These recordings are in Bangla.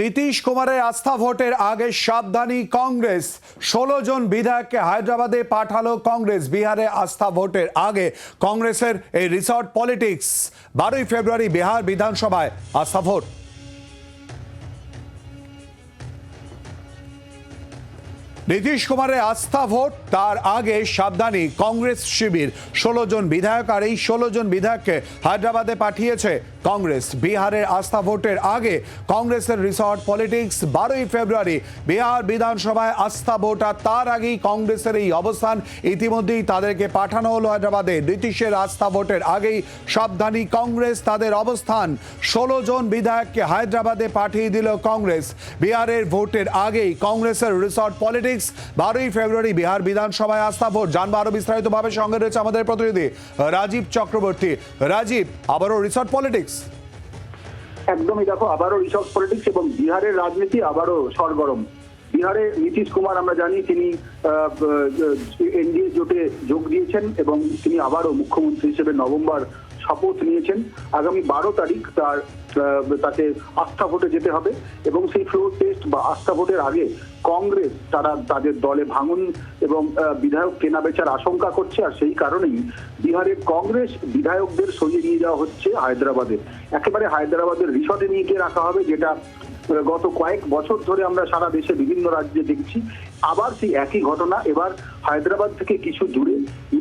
নীতিশ কুমারের আস্থা ভোটের আগে সাবধানী কংগ্রেস। ষোলো জন বিধায়ককে হায়দ্রাবাদে পাঠালো কংগ্রেস। বিহারে আস্থা ভোটের আগে কংগ্রেসের এই রিসর্ট পলিটিক্স। বারোই ফেব্রুয়ারি বিহার বিধানসভায় আস্থা ভোট। নীতিশ কুমারের আস্থা ভোট, তার আগে সাবধানী কংগ্রেস শিবির। ষোলো জন বিধায়ক আর এই ষোলো জন বিধায়ককে হায়দ্রাবাদে পাঠিয়েছে কংগ্রেস। বিহারের আস্থা ভোটের আগে কংগ্রেসের রিসর্ট পলিটিক্স বারোই ফেব্রুয়ারি বিহার বিধানসভায় আস্থা ভোট, আর তার আগেই কংগ্রেসের এই অবস্থান। ইতিমধ্যেই তাদেরকে পাঠানো হলো হায়দ্রাবাদে। নীতিশের আস্থা ভোটের আগেই সাবধানী কংগ্রেস তাদের অবস্থান। ষোলো জন বিধায়ককে হায়দ্রাবাদে পাঠিয়ে দিল কংগ্রেস। বিহারের ভোটের আগেই কংগ্রেসের রিসর্ট পলিটিক্স বারোই ফেব্রুয়ারি বিহার বিধানসভায় আস্থা ভোট। জানব আরও বিস্তারিতভাবে সঙ্গে রয়েছে আমাদের প্রতিনিধি, রাজীব চক্রবর্তী। রাজীব, আবারও রিসর্ট পলিটিক্স একদমই দেখো, আবারও রিসর্ট পলিটিক্স এবং বিহারের রাজনীতি আবারও সরগরম। বিহারে নীতিশ কুমার আমরা জানি তিনি এনডিএ জোটে যোগ দিয়েছেন এবং তিনি আবারও মুখ্যমন্ত্রী হিসেবে নভেম্বর শপথ নিয়েছেন। আগামী বারো তারিখ তার তাকে আস্থা ভোটে যেতে হবে এবং সেই ফ্লোর টেস্ট বা আস্থা ভোটের আগে কংগ্রেস, তারা তাদের দলে ভাঙন এবং বিধায়ক কেনা বেচার আশঙ্কা করছে আর সেই কারণেই বিহারের কংগ্রেস বিধায়কদের সরিয়ে নিয়ে যাওয়া হচ্ছে হায়দ্রাবাদে। একেবারে হায়দ্রাবাদের রিসর্টে নিয়ে গিয়ে রাখা হবে যেটা গত কয়েক বছর ধরে আমরা সারা দেশে বিভিন্ন রাজ্যে দেখছি। আবার সেই একই ঘটনা, এবার হায়দ্রাবাদ থেকে কিছু দূরে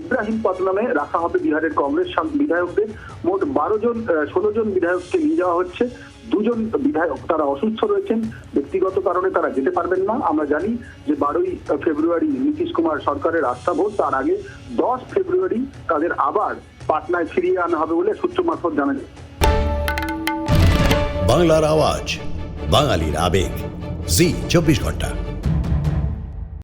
ইব্রাহিম পটনামে রাখা হবে বিহারের কংগ্রেস বিধায়কদের। মোট বারো জন ষোলো জন বিধায়ককে নিয়ে যাওয়া হচ্ছে। দুজন বিধায়ক তারা অসুস্থ রয়েছেন। ব্যক্তিগত কারণে তারা যেতে পারবেন না। আমরা জানি যে বারোই ফেব্রুয়ারি নীতিশ কুমার সরকারের আস্থা ভোট, তার আগে দশ ফেব্রুয়ারি তাদের আবার পাটনায় ফিরিয়ে আনা হবে বলে সূত্র মারফত জানা যায়। বাংলার আওয়াজ, বাঙালির আবেগ। জি, চব্বিশ ঘণ্টা।